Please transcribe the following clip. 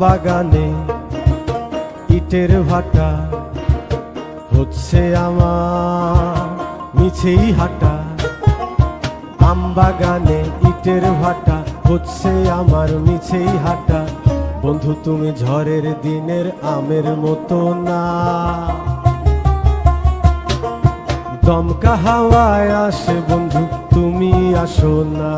বাগানে ইটের ভাটা হচ্ছে আমার মিছেই হাঁটা। আম বাগানে ইটের ভাটা হচ্ছে আমার মিছেই হাঁটা। বন্ধু, তুমি ঝড়ের দিনের আমের মতো না। দমকা হাওয়ায় আসে বন্ধু, তুমি আসো না।